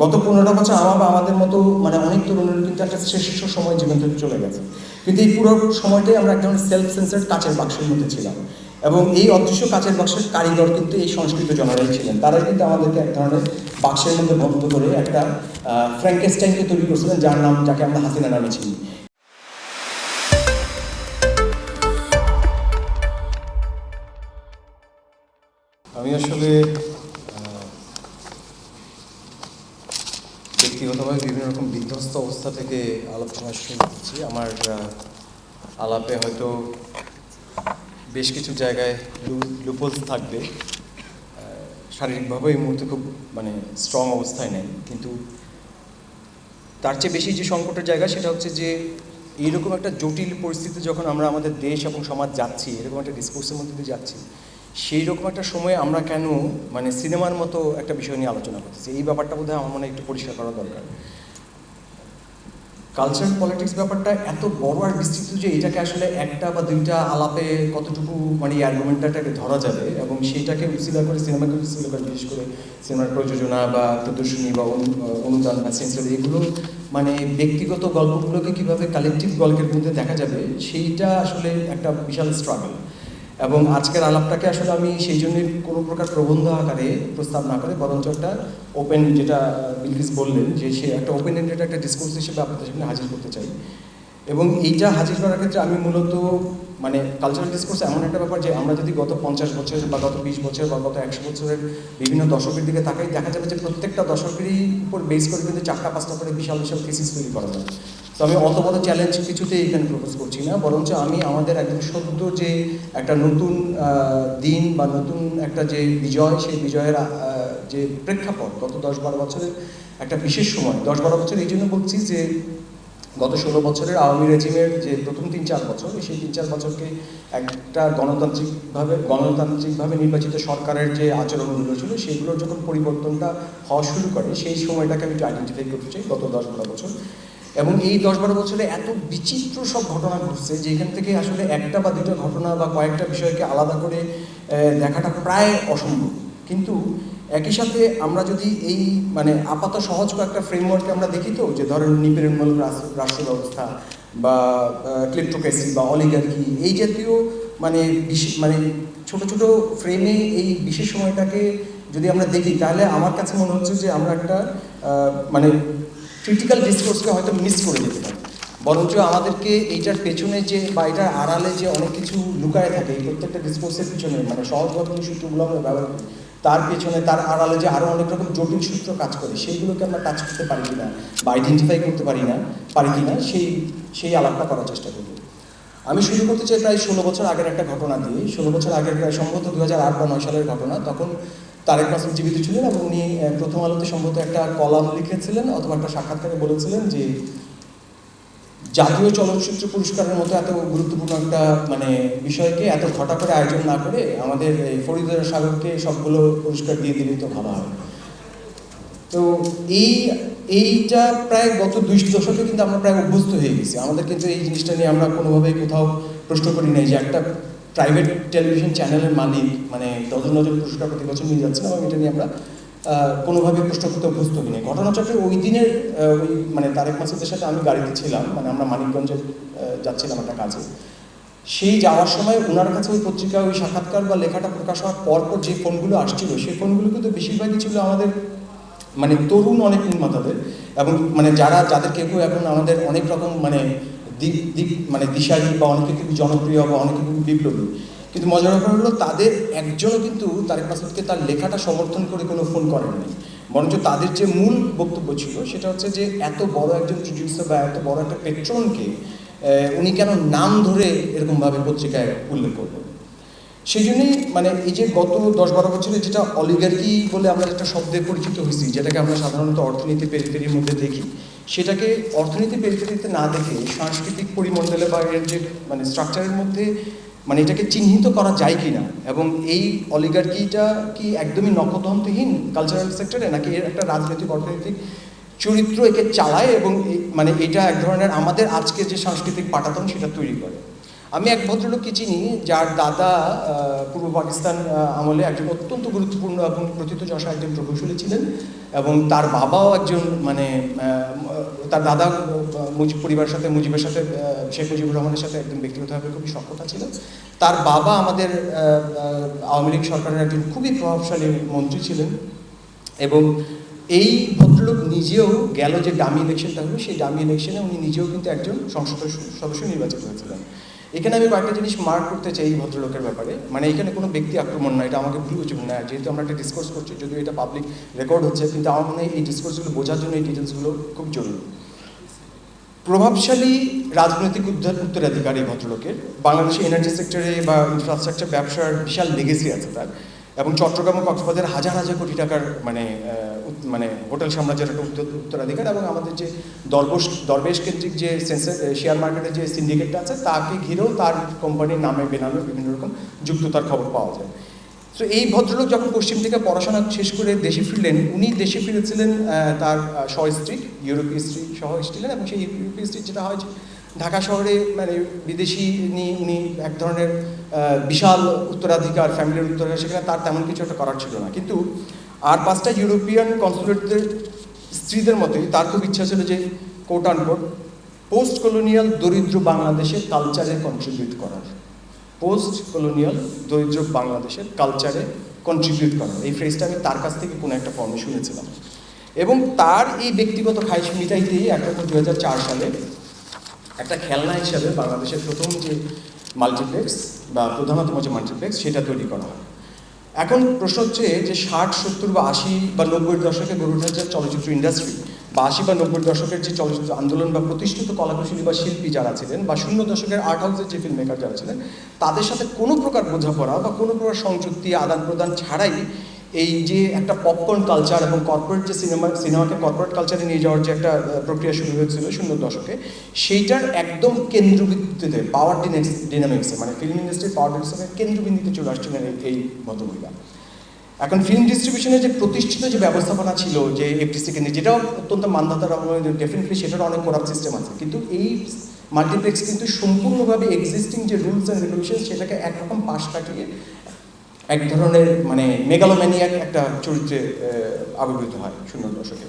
গত পনেরো বছর আমার বা আমাদের মতো মানে অনেক তরুণের কিন্তু একটা শ্রেষ্ঠ সময় জীবন থেকে চলে গেছে। কিন্তু এই পুরো সময়টাই আমরা এক ধরনের সেলফ সেন্সার্ড কাচের বাক্সের মধ্যে ছিলাম। এবং এই অদৃশ্য কাচের বাক্সের কারিগর কিন্তু এই সংস্কৃত জনরাই ছিলেন। তারা কিন্তু আমাদেরকে এক ধরনের বাক্সের মধ্যে বন্ধ করে একটা ফ্র্যাঙ্কেস্টাইনকে তৈরি করছিলেন, যার নাম যাকে আমরা হাসিনা নামে চিনি। আমি আসলে ব্যক্তিগতভাবে বিভিন্ন রকম বিধ্বস্ত অবস্থা থেকে আলোচনা শুরু করছি। আমার আলাপে হয়তো বেশ কিছু জায়গায় লুপলস থাকবে। শারীরিকভাবে এই মুহূর্তে খুব মানে স্ট্রং অবস্থায় নেই। কিন্তু তার চেয়ে বেশি যে সংকটের জায়গা সেটা হচ্ছে যে, এইরকম একটা জটিল পরিস্থিতি যখন আমরা আমাদের দেশ এবং সমাজ যাচ্ছি, এরকম একটা ডিসকোর্সের মধ্যে দিয়ে যাচ্ছি সেই রকম একটা সময়ে আমরা কেন মানে সিনেমার মতো একটা বিষয় নিয়ে আলোচনা করতেছি? এই ব্যাপারটা বোধহয় আমার মনে একটু পরিষ্কার করা দরকার। কালচার পলিটিক্স ব্যাপারটা এত বড় আর বিস্তৃত যে এটাকে আসলে একটা বা দুইটা আলাপে কতটুকু মানে আর্গুমেন্টটাকে ধরা যাবে এবং সেইটাকে উচিলা করে সিনেমাকে উচিলা করে, বিশেষ করে সিনেমার প্রযোজনা বা প্রদর্শনী বা অনুদান বা সেন্সর, এগুলো মানে ব্যক্তিগত গল্পগুলোকে কীভাবে কালেকটিভ গল্পের মধ্যে দেখা যাবে, সেইটা আসলে একটা বিশাল স্ট্রাগল এবং আজকের আলাপটাকে আসলে আমি সেই জন্যই কোনো প্রকার প্রবন্ধ আকারে প্রস্তাব না করে, বরঞ্চ একটা ওপেন যেটা বিলকিস বললেন যে সে একটা ওপেন এন্ডেড একটা ডিসকোর্স হিসেবে আপনাদের সামনে হাজির করতে চাই। এবং এইটা হাজির করার ক্ষেত্রে আমি মূলত মানে কালচারাল ডিসকোর্স এমন একটা ব্যাপার যে আমরা যদি গত পঞ্চাশ বছর বা গত বিশ বছর বা গত একশো বছরের বিভিন্ন দশকের দিকে তাকাই, দেখা যাবে যে প্রত্যেকটা দশকেরই উপর বেস করে কিন্তু চারটা পাঁচটা করে বিশাল বিশাল থিসিস তৈরি করা যায়। তো আমি অত বড় চ্যালেঞ্জ কিছুতেই এখানে প্রপোজ করছি না। বরঞ্চ আমি আমাদের একদম সদ্য যে একটা নতুন দিন বা নতুন একটা যে বিজয়, সেই বিজয়ের যে প্রেক্ষাপট গত দশ বারো বছরের একটা বিশেষ সময়। দশ বারো বছর এই জন্য বলছি যে গত ষোলো বছরের আওয়ামী রেজিমের যে প্রথম তিন চার বছর সেই তিন চার বছরকে একটা গণতান্ত্রিকভাবে গণতান্ত্রিকভাবে নির্বাচিত সরকারের যে আচরণগুলো ছিল, সেগুলোর যখন পরিবর্তনটা হওয়া শুরু করে, সেই সময়টাকে আমি একটু আইডেন্টিফাই করতে চাই গত দশ বারো বছর। এবং এই দশ বারো বছরে এত বিচিত্র সব ঘটনা ঘটছে যেখান থেকে আসলে একটা বা দুটো ঘটনা বা কয়েকটা বিষয়কে আলাদা করে দেখাটা প্রায় অসম্ভব। কিন্তু একই সাথে আমরা যদি এই মানে আপাত সহজ কয়েকটা ফ্রেমওয়ার্ককে আমরা দেখি তো, যে ধরেন নিপীড়নমূলক রাষ্ট্র ব্যবস্থা বা ক্লিপ্টোক্রেসি বা অলিগার্কি এই জাতীয় মানে বিশ- মানে ছোট ছোট ফ্রেমে এই বিশেষ সময়টাকে যদি আমরা দেখি, তাহলে আমার কাছে মনে হচ্ছে যে আমরা একটা মানে ক্রিটিক্যাল ডিসকোর্সকে হয়তো মিস করে যেতে পারি। বরঞ্চ আমাদেরকে এইটার পেছনে যে বা এটার আড়ালে যে অনেক কিছু লুকায় থাকে, এই প্রত্যেকটা ডিসকোর্সের পিছনে মানে সহজভাবে যে সূত্রগুলো আমরা ব্যবহার করি, তার পেছনে, তার আড়ালে যে আরও অনেক রকম জটিল সূত্র কাজ করে, সেইগুলোকে আমরা কাজ করতে পারি কিনা বা আইডেন্টিফাই করতে পারি না, পারি কিনা, সেই সেই আলাপটা করার চেষ্টা করব আমি শুরু করতে চাই প্রায় ষোলো বছর আগের একটা ঘটনা দিয়ে। ষোলো বছর আগের প্রায় সম্ভবত দু হাজার আট বা নয় সালের ঘটনা। তখন তারেক মাসুদ জীবিত ছিলেন এবং উনি প্রথম আলোতে সম্ভবত একটা কলাম লিখেছিলেন অথবা একটা সাক্ষাৎকারে বলেছিলেন যে জাতীয় চলচ্চিত্র পুরস্কারের মতো এত গুরুত্বপূর্ণ একটা মানে বিষয়কে এত ঘটা করে আয়োজন না করে আমাদের ফরিদুর সাগরকে সবগুলো পুরস্কার দিয়ে দিলেই তো ভালো হয়। তো এই, এইটা প্রায় গত দুই দশকে কিন্তু আমরা প্রায় অভ্যস্ত হয়ে গেছি। আমাদের কিন্তু এই জিনিসটা নিয়ে আমরা কোনোভাবেই কোথাও প্রশ্ন করি নাই যে একটা প্রাইভেট টেলিভিশন চ্যানেলের মালিক মানে ডজন ডজন পুরস্কার প্রতি বছর নিয়ে যাচ্ছেন এবং এটা নিয়ে আমরা কোনোভাবে প্রশ্ন করতে অভ্যস্ত হইনি। ঘটনাচক্রে ওই দিনের ওই মানে তারেক মাসুদের সাথে আমি গাড়িতে ছিলাম মানে আমরা মানিকগঞ্জে যাচ্ছিলাম একটা কাজে। সেই যাওয়ার সময় ওনার কাছে ওই পত্রিকা, ওই সাক্ষাৎকার বা লেখাটা প্রকাশ হওয়ার পর পর যে ফোনগুলো আসছিল, সেই ফোনগুলো কিন্তু বেশিরভাগই ছিল আমাদের মানে তরুণ অনেক নির্মাতাদের এবং মানে যারা যাদের কেউ এখন আমাদের অনেক রকম মানে দিক দিক মানে দিশারি বা অনেকে খুবই জনপ্রিয় বা অনেকে খুবই বিপ্লবী। কিন্তু মজার ব্যাপার হলো, তাদের একজনও কিন্তু তারেক মাসুদকে তার লেখাটা সমর্থন করে কোনো ফোন করেননি। বরঞ্চ তাদের যে মূল বক্তব্য ছিল, সেটা হচ্ছে যে এত বড় একজন প্রডিউসার বা এত বড় একটা পেট্রনকে উনি কেন নাম ধরে এরকমভাবে পত্রিকায় উল্লেখ করবেন? সেই জন্যই মানে এই যে গত দশ বারো বছরে যেটা অলিগার্কি বলে আমরা একটা শব্দে পরিচিত হয়েছি, যেটাকে আমরা সাধারণত অর্থনীতি, পেরিফেরির মধ্যে দেখি সেটাকে অর্থনীতি পেরিফেরিতে না দেখে সাংস্কৃতিক পরিমণ্ডলে বা এর যে মানে স্ট্রাকচারের মধ্যে মানে এটাকে চিহ্নিত করা যায় কি না এবং এই অলিগার্কিটা কি একদমই নকদন্তহীন কালচারাল সেক্টরে নাকি এর একটা রাজনৈতিক অর্থনৈতিক চরিত্র একে চালায় এবং মানে এটা এক ধরনের আমাদের আজকে যে সাংস্কৃতিক পাটাতন সেটা তৈরি করে? আমি এক ভদ্রলোককে চিনি, যার দাদা পূর্ব পাকিস্তান আমলে একজন অত্যন্ত গুরুত্বপূর্ণ এবং প্রথিতযশা একজন প্রকৌশলী ছিলেন এবং তার বাবাও একজন মানে তার দাদা মুজিব পরিবারের সাথে, মুজিবের সাথে শেখ মুজিবুর রহমানের সাথে একদম ব্যক্তিগতভাবে খুবই সক্ষতা ছিল। তার বাবা আমাদের আওয়ামী লীগ সরকারের একজন খুবই প্রভাবশালী মন্ত্রী ছিলেন এবং এই ভদ্রলোক নিজেও গেল যে ডামি ইলেকশনটা হলো, সেই ডামি ইলেকশনে উনি নিজেও কিন্তু একজন সংসদ সদস্য নির্বাচিত হয়েছিলেন। এখানে আমি কয়েকটা জিনিস মার্ক করতে চাই এই ভদ্রলোকের ব্যাপারে। মানে এখানে কোনো ব্যক্তি আক্রমণ নয়, এটা আমাকে ভুল বুঝবেন না যেহেতু আমরা একটা ডিসকোর্স করছি, যদিও এটা পাবলিক রেকর্ড হচ্ছে, কিন্তু আমার মনে হয় এই ডিসকোর্সগুলো বোঝার জন্য এই ডিটেলসগুলো খুব জরুরি। প্রভাবশালী রাজনৈতিক উদ্ধার উত্তরাধিকারী ভদ্রলোকের, বাংলাদেশে এনার্জি সেক্টরে বা ইনফ্রাস্ট্রাকচার ব্যবসার বিশাল লেগেসি আছে তার। এবং চট্টগ্রাম ও কক্সবাজার হাজার হাজার কোটি টাকার মানে মানে হোটেল সাম্রাজ্যের একটা উত্তরাধিকার এবং আমাদের যে দরবেশ দরবেশ কেন্দ্রিক যে শেয়ার মার্কেটের যে সিন্ডিকেটটা আছে তাকে ঘিরেও তার কোম্পানির নামে বেনামে বিভিন্ন রকম যুক্ততার খবর পাওয়া যায়। তো এই ভদ্রলোক যখন পশ্চিম থেকে পড়াশোনা শেষ করে দেশে ফিরলেন উনি দেশে ফিরেছিলেন তার আহ, সহ স্ত্রী ইউরোপীয় স্ত্রী সহ এসেছিলেন এবং সেই ইউরোপীয় স্ত্রী যেটা হয় ঢাকা শহরে মানে বিদেশি নিয়ে উনি এক ধরনের বিশাল উত্তরাধিকার ফ্যামিলির উত্তরাধিকার সেখানে তার তেমন কিছু একটা করার ছিল না। কিন্তু আর পাঁচটা ইউরোপিয়ান কনসুলেটদের স্ত্রীদের মতোই তার খুব ইচ্ছা ছিল যে কোট আনকোট পোস্ট কলোনিয়াল দরিদ্র বাংলাদেশের কালচারে কন্ট্রিবিউট করার। পোস্ট কলোনিয়াল দরিদ্র বাংলাদেশের কালচারে কন্ট্রিবিউট করা এই ফ্রেজটা আমি তার কাছ থেকে কোনো একটা ফর্মে শুনেছিলাম। এবং তার এই ব্যক্তিগত খাইশ মিটাইতেই একটা দু হাজার চার সালে একটা খেলনা হিসাবে বাংলাদেশের প্রথম যে মাল্টিপ্লেক্স বা প্রধানতম যে মাল্টিপ্লেক্স সেটা তৈরি করা হয়। এখন প্রশ্ন হচ্ছে যে ষাট, সত্তর বা আশি বা নব্বই দশকে গড়ে উঠেছে চলচ্চিত্র ইন্ডাস্ট্রি বা আশি বা নব্বই দশকের যে চলচ্চিত্র আন্দোলন বা প্রতিষ্ঠিত কলাকুশলী বা শিল্পী যারা ছিলেন বা শূন্য দশকের আর্ট হাউসের যে ফিল্ম মেকার যারা ছিলেন, তাদের সাথে কোনো প্রকার বোঝাপড়া বা কোনো প্রকার সংযুক্তি আদান প্রদান ছাড়াই এই যে একটা পপকর্ন কালচার এবং কর্পোরেট যে সিনেমা সিনেমাকে কর্পোরেট কালচারে নিয়ে যাওয়ার যে একটা প্রক্রিয়া শুরু হয়েছিল শূন্য দশকে সেইটার একদম কেন্দ্রবিন্দুতে পাওয়ার ডিনামিক্সে মানে ফিল্ম ইন্ডাস্ট্রির পাওয়ার ডিনামিক্সের কেন্দ্রবিন্দুতে চলে আসছিলেন এই- ভদ্রমহিলা এখন ফিল্ম ডিস্ট্রিবিউশনের যে প্রতিষ্ঠিত যে ব্যবস্থাপনা ছিল যে এফটিসি কেন্দ্রে যেটাও অত্যন্ত মান্ধাতার ডেফিনেটলি সেটার অনেক করাপ সিস্টেম আছে। কিন্তু এই মাল্টিপ্লেক্স কিন্তু সম্পূর্ণভাবে এক্সিস্টিং যে রুলস অ্যান্ড রেগুলেশন সেটাকে একরকম পাশ কাটিয়ে এক ধরনের মানে মেগালোম্যানিয়াক একটা চরিত্রে আবির্ভূত হয় শূন্য দশকে।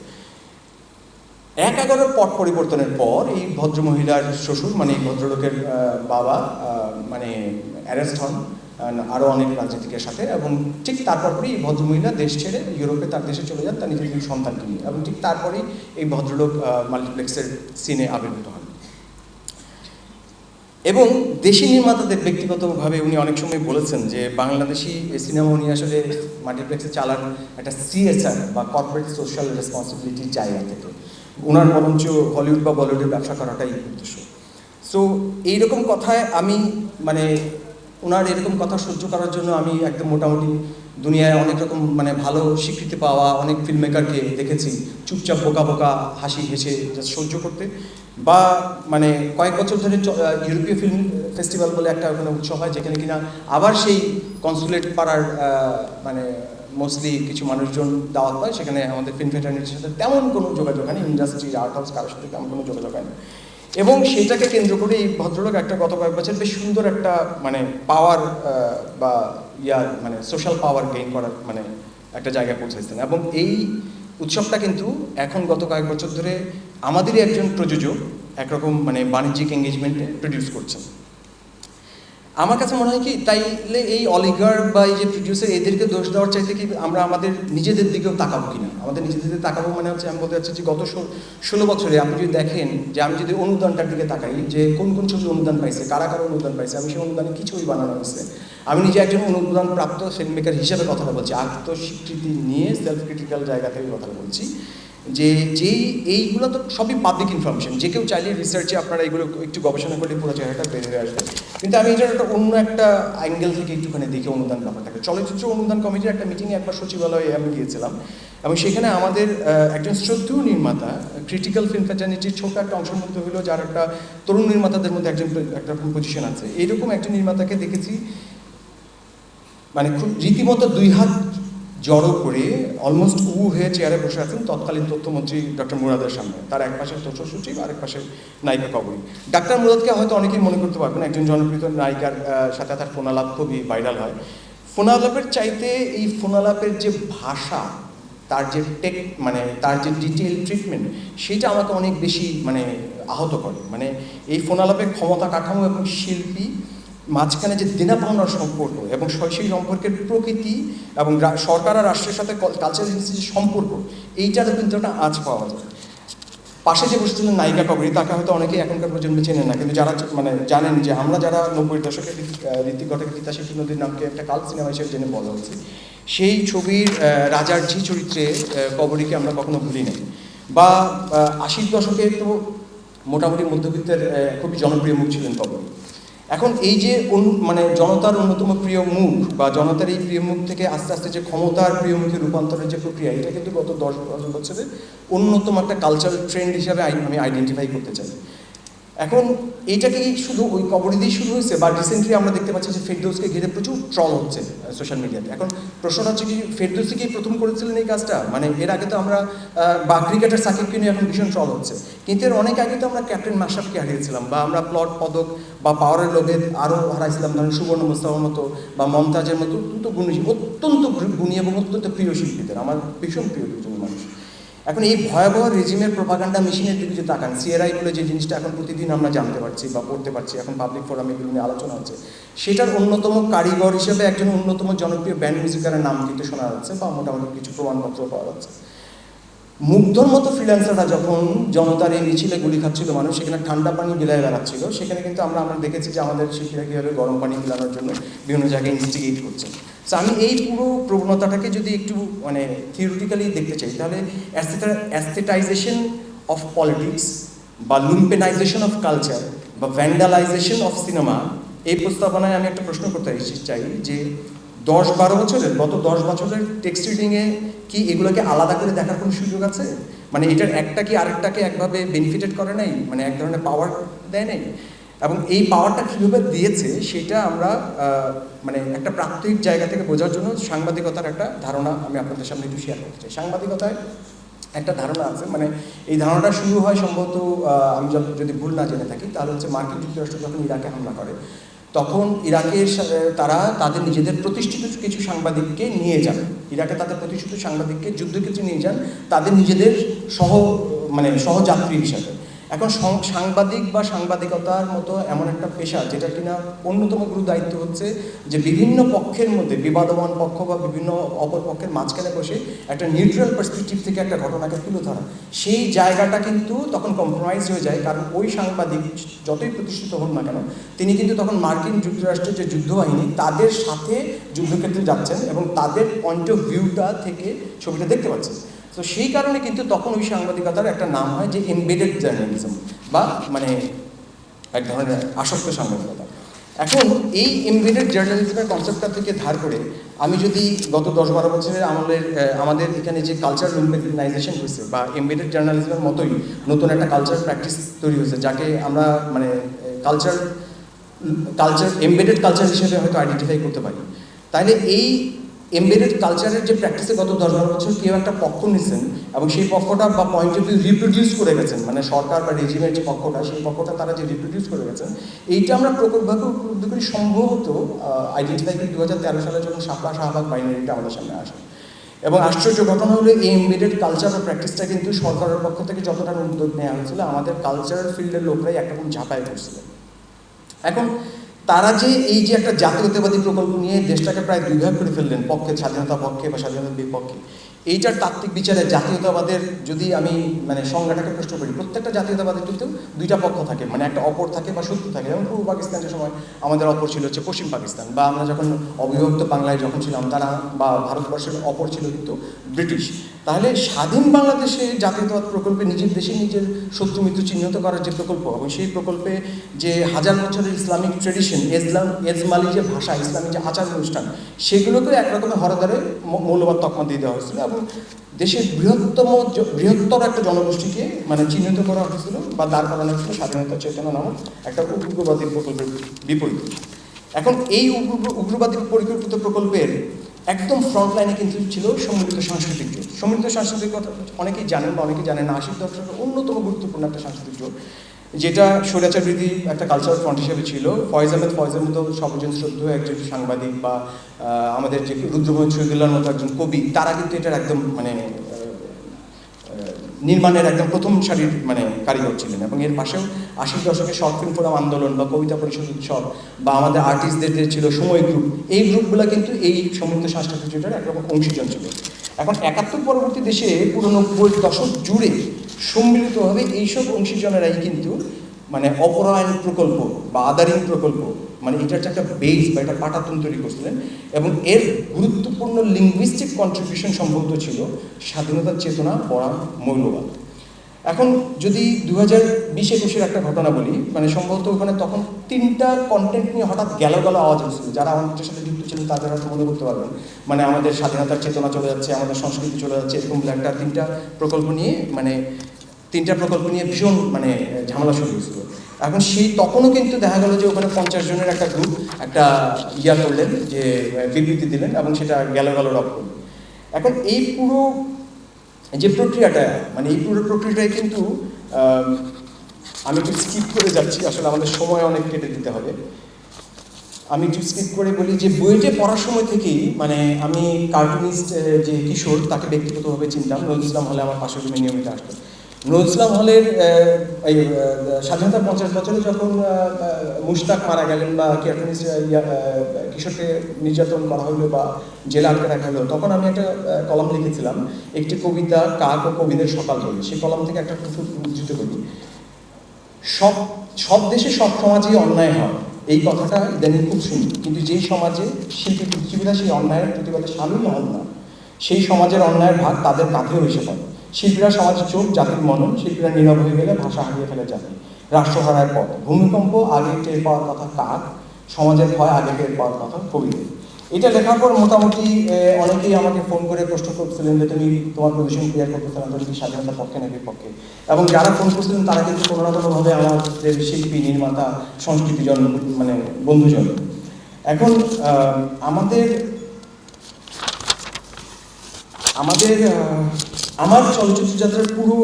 এক এগারোর পট পরিবর্তনের পর এই ভদ্রমহিলার শ্বশুর মানে এই ভদ্রলোকের বাবা মানে অ্যারেস্ট হন আরও অনেক রাজনীতিকের সাথে এবং ঠিক তারপরেই এই ভদ্রমহিলা দেশ ছেড়ে ইউরোপে তার দেশে চলে যান, তার নিজের সন্তানকে নিয়ে। এবং ঠিক তারপরেই এই ভদ্রলোক মাল্টিপ্লেক্সের সিনে আবির্ভূত হন। এবং দেশি নির্মাতাদের ব্যক্তিগতভাবে উনি অনেক সময় বলেছেন যে বাংলাদেশি সিনেমা উনি আসলে মাল্টিপ্লেক্সে চালান একটা সিএসআর বা কর্পোরেট সোশ্যাল রেসপন্সিবিলিটির জায়গা থেকে। ওনার বরঞ্চ হলিউড বা বলিউডের ব্যবসা করাটাই উদ্দেশ্য। সো এইরকম কথায় আমি মানে ওনার এরকম কথা সহ্য করার জন্য আমি একদম মোটামুটি দুনিয়ায় অনেক রকম মানে ভালো স্বীকৃতি পাওয়া অনেক ফিল্ম মেকারকে দেখেছি। চুপচাপ বোকা বোকা হাসি হেসে সহ্য করতে। বা মানে কয়েক বছর ধরে ইউরোপীয় ফিল্ম ফেস্টিভ্যাল বলে একটা ওখানে উৎসব হয় যেখানে কিনা আবার সেই কনসুলেট পাড়ার মানে মোস্টলি কিছু মানুষজন দাওয়াত পায়। সেখানে আমাদের ফিল্ম ফেটার্নিটির সাথে তেমন কোনো যোগাযোগ হয়নি। ইন্ডাস্ট্রি আর্ট হাউস কারোর সাথে তেমন কোনো যোগাযোগ হয়নি। এবং সেটাকে কেন্দ্র করে এই ভদ্রলোক একটা গত কয়েক বছর বেশ সুন্দর একটা মানে পাওয়ার বা ইয়ার মানে সোশ্যাল পাওয়ার গেইন করার মানে একটা জায়গায় পৌঁছেছেন এবং এই উৎসবটা কিন্তু এখন গত কয়েক বছর ধরে আমাদেরই একজন প্রযোজক একরকম মানে বাণিজ্যিক এঙ্গেজমেন্টে প্রডিউস করছেন। আমার কাছে মনে হয় কি, তাইলে এই অলিগার বা এই যে প্রডিউসার এদেরকে দোষ দেওয়ার চাইতে কি আমরা আমাদের নিজেদের দিকেও তাকাবো কিনা? আমাদের নিজেদের তাকাবো মানে হচ্ছে আমি বলতে চাচ্ছি যে গত ষোলো বছরে আপনি যদি দেখেন যে আমি যদি অনুদানটার দিকে তাকাই, যে কোন কোন ছবি অনুদান পাইছে, কারা কারা অনুদান পাইছে, আমি সেই অনুদানে কি ছবি বানানো হয়েছে? আমি নিজে একজন অনুদান প্রাপ্ত ফিল্ম মেকার হিসাবে কথাটা বলছি। আত্মস্বীকৃতি নিয়ে সেলফ ক্রিটিক্যাল জায়গা থেকে কথাটা বলছি। যে যেই এইগুলো তো সবই পাবলিক ইনফরমেশন যে কেউ চাইলে রিসার্চে আপনারা এগুলো একটু গবেষণা করলে পুরো বের হয়ে আসবে। কিন্তু আমি এটার একটা অন্য একটা অ্যাঙ্গেল থেকে একটুখানি দেখে অনুদান ব্যাপারটাকে। চলচ্চিত্র অনুদান কমিটির একটা মিটিংয়ে একবার সচিবালয়ে আমি গিয়েছিলাম এবং সেখানে আমাদের একজন শ্রদ্ধেয় নির্মাতা ক্রিটিক্যাল ফিল্ম ফ্যাটার্নিটির ছোট একটা অংশের মধ্যে হলো যার একটা তরুণ নির্মাতাদের মধ্যে একজন একটা পজিশন আছে। এইরকম একজন নির্মাতাকে দেখেছি মানে খুব রীতিমতো দুই হাত জড়ো করে অলমোস্ট উ হয়ে চেয়ারে বসে আছেন তৎকালীন তথ্যমন্ত্রী ডক্টর মুরাদের সামনে। তার এক পাশে তথ্য সচিব আর এক পাশে নায়িকা কবরী ডাক্তার মুরাদকে হয়তো অনেকেই মনে করতে পারবেন, একজন জনপ্রিয় নায়িকার সাথে তার ফোনালাপ খুবই ভাইরাল হয়। ফোনালাপের চাইতে এই ফোনালাপের যে ভাষা, তার যে টেক মানে তার যে ডিটেল ট্রিটমেন্ট সেটা আমাকে অনেক বেশি মানে আহত করে। মানে এই ফোনালাপের ক্ষমতা কাঠামো এবং শিল্পী মাঝখানে যে দেনা পাওনার সম্পর্ক এবং সেই সম্পর্কের প্রকৃতি এবং সরকার আর রাষ্ট্রের সাথে কালচারাল যে সম্পর্ক এইটারও কিন্তু একটা আজ পাওয়া যায়। পাশে যে বসেছিলেন নায়িকা কবরী তাকে হয়তো অনেকেই এখনকার প্রজন্মে চেনেন না কিন্তু যারা মানে জানেন যে আমরা যারা নব্বই দশকের ঋত- আহ, ঋত্বিক ঘটকের তিতাশিকি নদীর নামকে একটা কাল সিনেমা হিসেবে জেনে বলা হচ্ছে সেই ছবির রাজার ঝি চরিত্রে কবরীকে আমরা কখনো ভুলি নাই। বা আশির দশকে তো মোটামুটি মধ্যবিত্তের খুবই জনপ্রিয় মুখ ছিলেন কবরী। এখন এই যে মানে জনতার অন্যতম প্রিয় মুখ বা জনতার এই প্রিয় মুখ থেকে আস্তে আস্তে যে ক্ষমতার প্রিয় মুখে রূপান্তরের যে প্রক্রিয়া, এটা কিন্তু গত দশ বছর বছরে অন্যতম একটা কালচারাল ট্রেন্ড হিসাবে আমি আইডেন্টিফাই করতে চাই। এখন এইটা কি শুধু ওই কবরী দিয়ে শুরু হয়েছে বা রিসেন্টলি আমরা দেখতে পাচ্ছি যে ফেরদৌসকে ঘিরে প্রচুর ট্রল হচ্ছে সোশ্যাল মিডিয়াতে এখন প্রশ্ন হচ্ছে কি, ফেরদৌসি কি প্রথম করেছিলেন এই কাজটা? মানে এর আগে তো আমরা বা ক্রিকেটার সাকিবকে নিয়ে এখন ভীষণ ট্রল হচ্ছে। কিন্তু এর অনেক আগে তো আমরা ক্যাপ্টেন মাশরাফকে হারিয়েছিলাম বা আমরা প্লট পদক বা পাওয়ারের লোভে আরও হারাইছিলাম ধরেন সুবর্ণ মোস্তাফার মতো বা মমতাজের মতো অত্যন্ত গুণী অত্যন্ত গুণী এবং অত্যন্ত প্রিয় শিল্পীদের, আমার ভীষণ প্রিয় দুজন মানুষ। এখন এই ভয়াবহ রেজিমের প্রোপাগান্ডা মেশিনের দিকে যে তাকান সিআরআই বলে যে জিনিসটা এখন প্রতিদিন আমরা জানতে পারছি বা পড়তে পারছি, এখন পাবলিক ফোরামে এগুলো নিয়ে আলোচনা হচ্ছে, সেটার অন্যতম কারিগর হিসেবে একজন অন্যতম জনপ্রিয় ব্যান্ড মিউজিকারের নাম কিন্তু শোনা যাচ্ছে বা মোটামুটি কিছু প্রমাণপত্র পাওয়া যাচ্ছে। মুগ্ধর মতো ফ্রিল্যান্সাররা যখন জনতার এই মিছিলে গুলি খাচ্ছিল, মানুষ সেখানে ঠান্ডা পানি বিলায় বেড়াচ্ছিল, সেখানে কিন্তু আমরা আমরা দেখেছি যে আমাদের শিল্পীরা কীভাবে গরম পানি বিলানোর জন্য বিভিন্ন জায়গায় ইনভেস্টিগেট করছে। তো আমি এই পুরো প্রবণতাটাকে যদি একটু মানে থিওরিটিক্যালি দেখতে চাই, তাহলে অ্যাস্থেটাইজেশন অফ পলিটিক্স বা লুম্পেনাইজেশন অফ কালচার বা ভ্যান্ডালাইজেশন অফ সিনেমা এই প্রস্তাবনায় আমি একটা প্রশ্ন করতে চাই যে দশ বারো বছরের, গত দশ বছরের টেক্সট রিডিংয়ে কি এগুলোকে আলাদা করে দেখার কোনো সুযোগ আছে? মানে এটার একটা কি আরেকটাকে একভাবে বেনিফিটেড করে নাই? মানে এক ধরনের পাওয়ার দেয় নাই? এবং এই পাওয়ারটা কীভাবে দিয়েছে সেটা আমরা মানে একটা প্রাত্যহিক জায়গা থেকে বোঝার জন্য সাংবাদিকতার একটা ধারণা আমি আপনাদের সামনে একটু শেয়ার করতে চাই। সাংবাদিকতায় একটা ধারণা আছে মানে এই ধারণাটা শুরু হয় সম্ভবত আমি যদি ভুল না জেনে থাকি, তাহলে হচ্ছে মার্কিন যুক্তরাষ্ট্র যখন ইরাকে হামলা করে তখন ইরাকের তারা তাদের নিজেদের প্রতিষ্ঠিত কিছু সাংবাদিককে নিয়ে যান। ইরাকে তাদের প্রতিষ্ঠিত সাংবাদিককে যুদ্ধক্ষেত্রে নিয়ে যান। তাদের নিজেদের সহ মানে সহযাত্রী হিসাবে। এখন সাংবাদিক বা সাংবাদিকতার মতো এমন একটা পেশা যেটা কিনা অন্যতম গুরু দায়িত্ব হচ্ছে যে বিভিন্ন পক্ষের মধ্যে, বিবাদমান পক্ষ বা বিভিন্ন অপর পক্ষের মাঝখানে বসে একটা নিউট্রাল পার্সপেক্টিভ থেকে একটা ঘটনাকে তুলে ধরা। সেই জায়গাটা কিন্তু তখন কম্প্রোমাইজ হয়ে যায় কারণ ওই সাংবাদিক যতই প্রতিষ্ঠিত হন না কেন, তিনি কিন্তু তখন মার্কিন যুক্তরাষ্ট্রের যে যুদ্ধবাহিনী, তাদের সাথে যুদ্ধক্ষেত্রে যাচ্ছেন এবং তাদের পয়েন্ট অফ ভিউটা থেকে ছবিটা দেখতে পাচ্ছেন। তো সেই কারণে কিন্তু তখন ওই সাংবাদিকতার একটা নাম হয় যে এমবেডেড জার্নালিজম বা মানে এক ধরনের আসক্ত সাংবাদিকতা। এখন এই এমবেডেড জার্নালিজমের কনসেপ্টটা থেকে ধার করে আমি যদি গত দশ বারো বছরের আমাদের আমাদের এখানে যে কালচার রিকগনাইজেশন হয়েছে বা এমবেডেড জার্নালিজমের মতোই নতুন একটা কালচার প্র্যাকটিস তৈরি হয়েছে, যাকে আমরা মানে কালচার কালচার এমবেডেড কালচার হিসেবে হয়তো আইডেন্টিফাই করতে পারি। তাহলে এই এমবেডেড কালচারের যে প্র্যাকটিসে গত দশ বারো বছর কেউ একটা পক্ষ নিচ্ছেন এবং সেই পক্ষটা বা পয়েন্ট অফ ভিউ রিপ্রোডিউস করে গেছেন মানে সরকার বা রেজিমের যে পক্ষটা, সেই পক্ষটা তারা যে রিপ্রোডিউস করে গেছেন, এইটা আমরা প্রকটভাবে উপলব্ধ করি সম্ভবত আইডেন্টিফাই করি দু হাজার তেরো সালে যখন শাপলা শাহবাগ বাইনারিটা আমাদের সামনে আসে। এবং আশ্চর্য ঘটনা হলো এই এমবেডেড কালচার বা প্র্যাকটিসটা কিন্তু সরকারের পক্ষ থেকে যতটা উদ্যোগ নেওয়া হয়েছিল, আমাদের কালচারাল ফিল্ডের লোকরাই একরকম ঝাঁপায় করছিল এখন তারা যে এই যে একটা জাতীয়তাবাদী প্রকল্প নিয়ে দেশটাকে প্রায় দুই ভাগ করে ফেললেন, পক্ষে, স্বাধীনতা পক্ষে বা স্বাধীনতার বিপক্ষে। এইটার তাত্ত্বিক বিচারে জাতীয়তাবাদের যদি আমি মানে সংজ্ঞাটাকে প্রশ্ন করি, প্রত্যেকটা জাতীয়তাবাদের কিন্তু দুইটা পক্ষ থাকে মানে একটা অপর থাকে বা শত্রু থাকে। যেমন পূর্ব পাকিস্তানের সময় আমাদের অপর ছিল হচ্ছে পশ্চিম পাকিস্তান বা আমরা যখন অবিভক্ত বাংলায় যখন ছিলাম, তারা বা ভারতবর্ষের অপর ছিল কিন্তু ব্রিটিশ। তাহলে স্বাধীন বাংলাদেশে জাতীয়তাবাদ প্রকল্পে নিজের দেশে নিজের শত্রু মিত্র চিহ্নিত করার যে প্রকল্প, এবং সেই প্রকল্পে যে হাজার বছরের ইসলামিক ট্রেডিশন ইসলাম এজমালি যে ভাষা, ইসলামিক যে আচার অনুষ্ঠান সেগুলোকে একরকমের হরদারে মৌলবাদ তকমা দিয়ে দেওয়া হয়েছিল এবং দেশের বৃহত্তম বৃহত্তর একটা জনগোষ্ঠীকে মানে চিহ্নিত করা হয়েছিল বা দাঁড় করানো হয়েছিল স্বাধীনতা চেতনা নামক একটা উগ্রবাদী প্রকল্পের বিপরীত। এখন এই উগ্র, উগ্রবাদী পরিকল্পিত প্রকল্পের একদম ফ্রন্ট লাইনে কিন্তু ছিল সম্মিলিত সাংস্কৃতিক জোট। সম্মিলিত সাংস্কৃতিক কথা অনেকেই জানেন বা অনেকেই জানেন না আশির দশকের অন্যতম গুরুত্বপূর্ণ একটা সাংস্কৃতিক জোট, যেটা স্বৈরাচারবৃদ্ধি একটা কালচারাল ফ্রন্ট হিসেবে ছিল। ফয়েজ আহমেদ ফয়েজের মতো সর্বজন শ্রদ্ধ একজন সাংবাদিক বা আমাদের যে রুদ্রমোহন শহীদুল্লাহর মতো একজন কবি, তারা কিন্তু এটার একদম মানে নির্মাণের একদম প্রথম সারির মানে কারিগর ছিলেন এবং এর পাশেও আশির দশকে শর্ট ফিল্ম ফোরাম আন্দোলন বা কবিতা পরিষদ উৎসব বা আমাদের আর্টিস্টদের যে ছিল সময় গ্রুপ এই গ্রুপগুলো কিন্তু এই সমৃদ্ধ সাংস্কৃতিক জোটের একরকম অংশীজন ছিল। এখন একাত্তর পরবর্তী দেশে পুরো নব্বই দশক জুড়ে সম্মিলিতভাবে এইসব অংশীজনেরাই কিন্তু মানে অপরায়ণ প্রকল্প বা আদারিং প্রকল্প মানে এটার একটা বেস বা একটা পাটাতন তৈরি করছিলেন এবং এর গুরুত্বপূর্ণ লিঙ্গুইস্টিক কন্ট্রিবিউশন সম্ভবত ছিল স্বাধীনতার চেতনা পড়া মৌলবাদ। এখন যদি দু হাজার বিশ একুশের একটা ঘটনা বলি মানে সম্ভবত ওখানে তখন তিনটা কন্টেন্ট নিয়ে হঠাৎ গেল গেল আওয়াজ হচ্ছিল। যারা আমাদের সাথে যুক্ত ছিলেন তাদের হয়তো মনে করতে পারবেন। মানে আমাদের স্বাধীনতার চেতনা চলে যাচ্ছে, আমাদের সংস্কৃতি চলে যাচ্ছে, এরকম একটা তিনটা প্রকল্প নিয়ে মানে তিনটা প্রকল্প নিয়ে ভীষণ মানে ঝামেলা শুরু হয়েছিল। এখন সেই তখনও কিন্তু দেখা গেল যে ওখানে পঞ্চাশ জনের একটা গ্রুপ একটা ইয়া করলেন, যে বিবৃতি দিলেন এবং সেটা গেল গেল রক করল এখন এই পুরো, যে প্রক্রিয়াটা মানে এই পুরো প্রক্রিয়াটাই কিন্তু আমি একটু স্কিপ করে যাচ্ছি, আসলে আমাদের সময় অনেক কেটে দিতে হবে। আমি একটু স্কিপ করে বলি যে বইটে পড়ার সময় থেকেই মানে আমি কার্টুনিস্ট যে কিশোর, তাকে ব্যক্তিগতভাবে চিনতাম, নজরুল ইসলাম হলে আমার পাশে নিয়মিত আসতো। নজরুল ইসলাম হলের এই আহ, স্বাধীনতার পঞ্চাশ বছরে যখন মুশতাক মারা গেলেন বা কিশোরকে নির্যাতন করা হলো বা জেলে আটকে রাখা হলো তখন আমি একটা কলম লিখেছিলাম একটি কবিতা কাক ও কবিদের সকাল বলে সেই কলম থেকে একটা উদ্ধৃত করি। সব সব দেশে সব সমাজেই অন্যায় হয়। এই কথাটা ইদানিং খুব শুনি। কিন্তু যেই সমাজে শিল্পী বুদ্ধিজীবীরা সেই অন্যায়ের প্রতিবাদে সামিল হন না সেই সমাজের অন্যায়ের ভাগ তাদের কাঁধেও এসে পড়ে। শিল্পীরা সমাজের চোখ জাতির মনন শিল্পীরা নীরব হয়ে গেলে ভাষা হারিয়ে ফেলে জাতি। রাষ্ট্র হারায় পথ, ভূমিকম্প, আগে টের পাওয়ার কথা কাক, সমাজের ভয় আগে টের পাওয়ার কথা কবিদের। এটা লেখার পর মোটামুটি অনেকেই আমাকে ফোন করে প্রশ্ন করছিলেন যে, তুমি তোমার পজিশন ক্লিয়ার করতেছো না, তুমি স্বাধীনতার পক্ষে নাকি পক্ষে? এবং যারা ফোন করছিলেন, তারা কিন্তু কোনো না কোনোভাবে আমাদের শিল্পী, নির্মাতা, সংস্কৃতিজন মানে বন্ধুজন। এখন আমাদের আমাদের আমার চলচ্চিত্র যাত্রার পুরো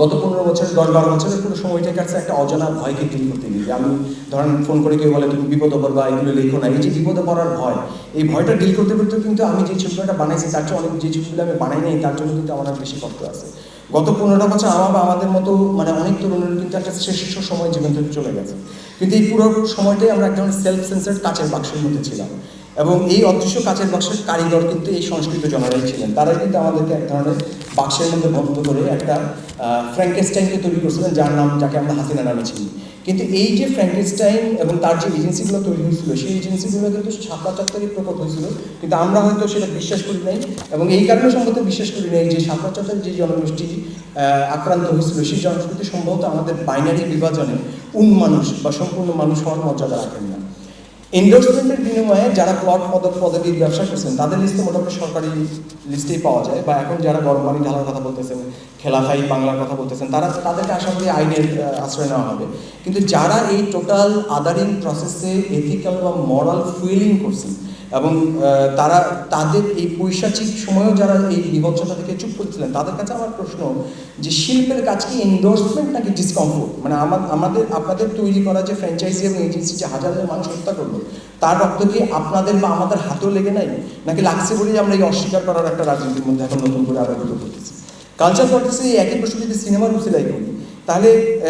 গত পনেরো বছরের দশ বারো বছরের পুরো সময়টা কাছে একটা অজানা ভয়কে ডিল করতে গিয়ে আমি ধরেন ফোন করে কেউ বলে, তুমি বিপদে পড়বা, এগুলো লেখো না। এই যে বিপদে পড়ার ভয়, এই ভয়টা ডিল করতে করতে কিন্তু আমি যে ছবিটা বানাইছি, তার চেয়ে অনেক, যে ছবিগুলো আমি বানাই নাই, তার জন্য কিন্তু আমার বেশি কষ্ট আছে। গত পনেরো বছর আমার আমাদের মতো মানে অনেক তরুণের কিন্তু একটা শ্রেষ্ঠ সময় জীবন থেকে চলে গেছে। কিন্তু এই পুরো সময়টাই আমরা একজন সেলফ সেন্সার কাচের বাক্সের মধ্যে ছিলাম। এবং এই অদৃশ্য কাচের বাক্সের কারিগর কিন্তু এই সংস্কৃত জনরাই ছিলেন। তারাই কিন্তু আমাদেরকে এক ধরনের বাক্সের মধ্যে বন্ধ করে একটা ফ্র্যাঙ্কেস্টাইনকে তৈরি করছিলেন, যার নাম যাকে আমরা হাসিনা নামে চিনি। কিন্তু এই যে ফ্র্যাঙ্কেস্টাইন এবং তার যে এজেন্সিগুলো তৈরি হয়েছিল, সেই এজেন্সিগুলো কিন্তু ছাপা চাত্রারই প্রকট হয়েছিল। কিন্তু আমরা হয়তো সেটা বিশ্বাস করি নাই এবং এই কারণে সম্ভবত বিশ্বাস করি নাই যে ছাপা চাত্রার যে জনগোষ্ঠী আক্রান্ত হয়েছিল, সেই জনগোষ্ঠী সম্ভবত আমাদের বাইনারি বিভাজনে উন মানুষ বা সম্পূর্ণ মানুষ হওয়ার মর্যাদা রাখেন না। এন্ডোর্সমেন্টের বিনিময়ে যারা প্লট পদক পদবীর ব্যবসা করছেন, তাদের লিস্টে মোটামুটি সরকারি লিস্টেই পাওয়া যায়। বা এখন যারা গরম পানি ঢালার কথা বলতেছেন, খেলাফাই, বাংলার কথা বলতেছেন, তারা তাদেরকে আশা করি আইনের আশ্রয় নেওয়া হবে। কিন্তু যারা এই টোটাল আদারিং প্রসেসে এথিক্যাল বা মরাল ফুয়েলিং করছেন এবং তারা তাদের এই পৈশাচিক সময়েও যারা এই বিভৎসতা থেকে চুপ করছিলেন, তাদের কাছে আমার প্রশ্ন যে শিল্পের কাজ কি এন্ডোর্সমেন্ট নাকি ডিসকমফোর্ট মানে আমা- আমাদের, আপনাদের তৈরি করা যে ফ্র্যাঞ্চাইজি এবং এজেন্সি যে হাজার হাজার মানুষ হত্যা করল, তার রক্ত কি আপনাদের বা আমাদের হাতেও লেগে নাই? নাকি লাগছে বলেই আমরা এই অস্বীকার করার একটা রাজনীতির মধ্যে এখন নতুন করে আবেদন করতেছি কালচার পলিটিক্সে এই একই প্রশ্ন যদি সিনেমার উচিলাই করি তাহলে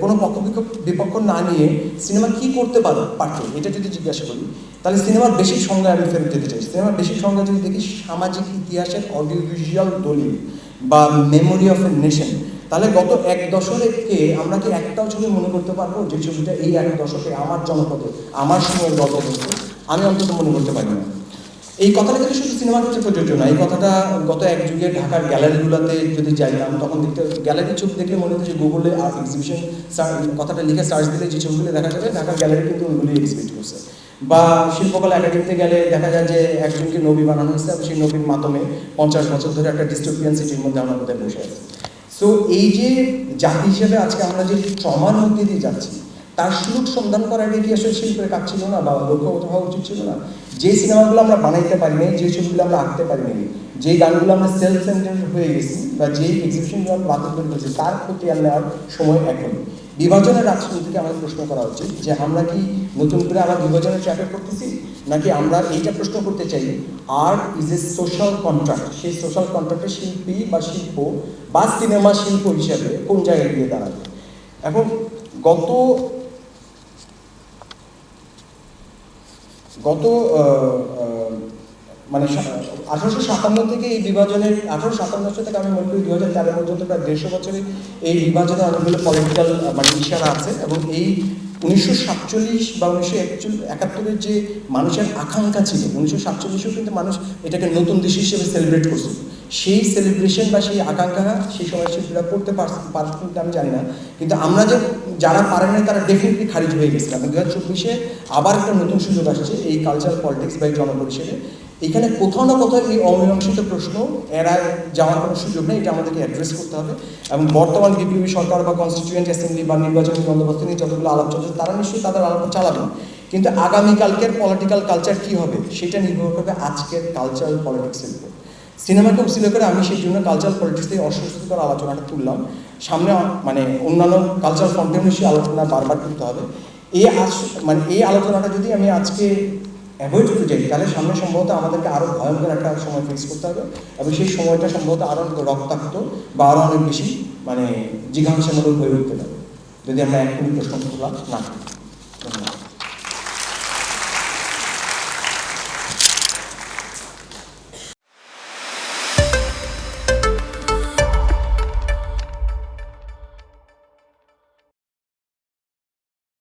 কোনো পক্ষ বিপক্ষ- না নিয়ে সিনেমা কি করতে পারো? পারত এটা যদি জিজ্ঞাসা করি, তাহলে সিনেমার বেশি সংজ্ঞা আমি ফেরত যেতে চাই। সিনেমার বেশি সংজ্ঞা যদি দেখি, সামাজিক ইতিহাসের অডিও ভিজুয়াল দলিল বা মেমোরি অফ এ নেশন তাহলে গত এক দশকে আমরা কি একটাও ছবি মনে করতে পারব? যে ছবিটা এই এক দশকে আমার জনপদে, আমার সময়ের বলছে আমি অন্তত মনে করতে পারি না। এই কথাটা কিন্তু শুধু সিনেমার ক্ষেত্রে প্রযোজ্য না, এই কথাটা গত এক যুগে ঢাকার গ্যালারিগুলোতে যদি যাইতাম তখন দেখতে গ্যালারির ছবি দেখলে মনে হতো যে গুগলে আর এক্সিবিশন কথাটা লিখে সার্চ দিলে যে ছবিগুলো দেখা যাবে, ঢাকার গ্যালারি কিন্তু ওইগুলি এক্সিবিট করছে। বা শিল্পকলা একাডেমিতে গেলে দেখা যায় যে একজনকে নবী বানানো হয়েছে এবং সেই নবীর মাধ্যমে পঞ্চাশ বছর ধরে একটা ডিস্টোপিয়ান সিটির মধ্যে আমরা মধ্যে বসে আছি। সো এই যে জাতি হিসেবে আজকে আমরা যে ট্রমার মধ্যে দিয়ে যাচ্ছি তার সুযোগ সন্ধান করার কি আসলে শিল্পের কাজ ছিল না বা লক্ষ্য হওয়া উচিত ছিল না। যে সিনেমাগুলো আমরা বানাইতে পারি নাই যে ছবিগুলো আমরা আঁকতে পারি নাই যে গানগুলো আমরা সেলফ সেন্টার হয়ে গেছি বা যেই এক্সিবিশনগুলো আমরা বাতিল করে ফেলছি, তার প্রতি আর নেওয়ার সময় এখন। বিভাজনের রাজনীতিকে আমাদের প্রশ্ন করা উচিত যে, আমরা কি নতুন করে আবার বিভাজনের ট্র্যাপে করতেছি? নাকি আমরা এইটা প্রশ্ন করতে চাই আর ইজ এ সোশ্যাল কন্ট্রাক্ট সেই সোশ্যাল কন্ট্রাক্টে শিল্পী বা শিল্প বা সিনেমা শিল্প হিসাবে কোন জায়গায় গিয়ে দাঁড়াবে? এখন গত গত মানে আঠারোশো সাতান্ন থেকে এই বিভাজনের, আঠারোশো সাতান্ন থেকে আমি মনে করি দু হাজার তেরো পর্যন্ত প্রায় দেড়শো বছরে এই বিভাজনে অনেকগুলো পলিটিক্যাল মানে ইশারা আছে এবং এই উনিশশো সাতচল্লিশ বা উনিশশো একচল্লিশ, একাত্তরের যে মানুষের আকাঙ্ক্ষা ছিল, উনিশশো সাতচল্লিশেও কিন্তু মানুষ এটাকে নতুন দেশ হিসেবে সেলিব্রেট করছে। সেই সেলিব্রেশন বা সেই আকাঙ্ক্ষা সেই সময় শিল্পীরা করতে পারছে আমি জানি না। কিন্তু আমরা যে যারা পারেন তারা ডেফিনেটলি খারিজ হয়ে গেছে। এবং দু হাজার চব্বিশে আবার একটা নতুন সুযোগ আসছে, এই কালচার পলিটিক্স বা এই জনপরিষদে এখানে কোথাও না কোথাও এই অমীমাংসিত প্রশ্ন এরা যাওয়ার কোনো সুযোগ নেই, এটা আমাদেরকে অ্যাড্রেস করতে হবে। এবং বর্তমান বিপ্লবী সরকার বা কনস্টিটিউয়েন্ট অ্যাসেম্বলি বা নির্বাচনী বন্দোবস্ত নিয়ে যতগুলো আলাপ চলছে, তারা নিশ্চয়ই তাদের আলাপ চালাবেন কিন্তু আগামীকালকের পলিটিক্যাল কালচার কী হবে, সেটা নির্ভর করবে আজকের কালচারাল পলিটিক্সের উপর। সিনেমাকে উচিত করে, আমি সেই জন্য কালচারাল পলিটিক্স থেকে অস্বস্তিকর আলোচনাটা তুললাম। সামনে মানে অন্যান্য কালচারাল কন্টেন্ট আলোচনা বারবার করতে হবে। এই আজ মানে এই আলোচনাটা যদি আমি আজকে অ্যাভয়েড করতে চাই তাহলে সামনে সম্ভবত আমাদেরকে আরও ভয়ঙ্কর একটা সময় ফেস করতে হবে এবং সেই সময়টা সম্ভবত আরও রক্তাক্ত বা আরও অনেক বেশি মানে জিজ্ঞাসামূলক হয়ে উঠতে পারে। যদি আমরা এক প্রশ্ন করলাম, না। করি। ধন্যবাদ।